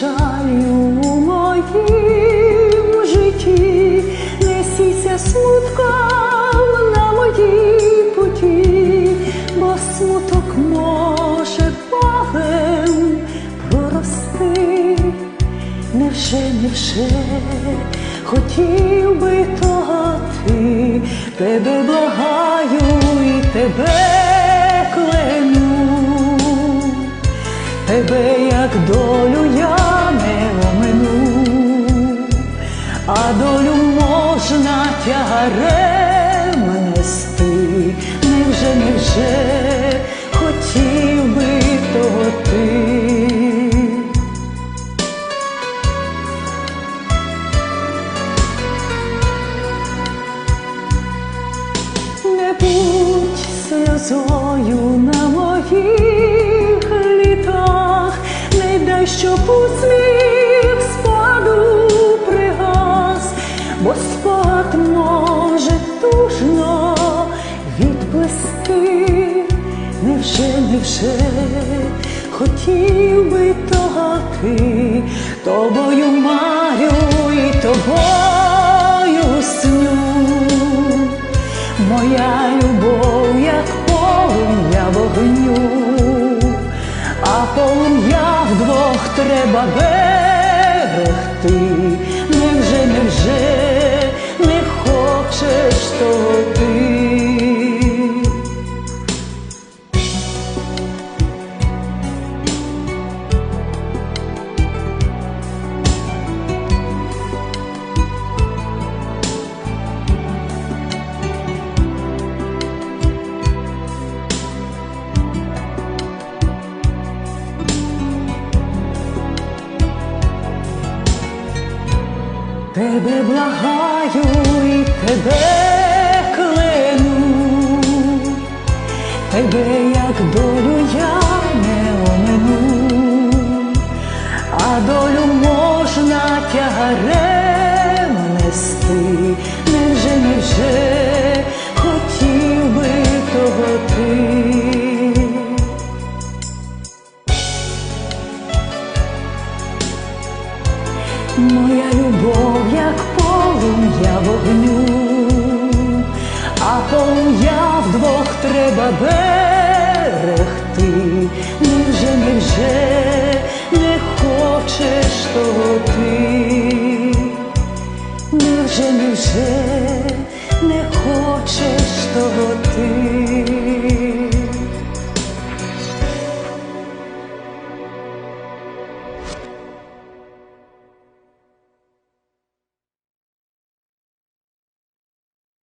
Чаю у моїм житті, несіться смутком на моїй путі, бо смуток може палем прости, невже, невже хотів би того, ти, тебе благаю і тебе клену, тебе як долю. Долю можна тягарем нести, невже, невже хотів би того ти. Не будь сльозою на моїх літах, не дай, щоб усміх Невже хотів би того ти, тобою марю і тобою сню. Моя любов, як полум'я вогню, а полум'я вдвох треба берегти. Тебе благаю і тебе клену, тебе як долю я не омину, а долю можна тягарем нести, невже, невже треба берегти. Невже, невже не хочеш того ти?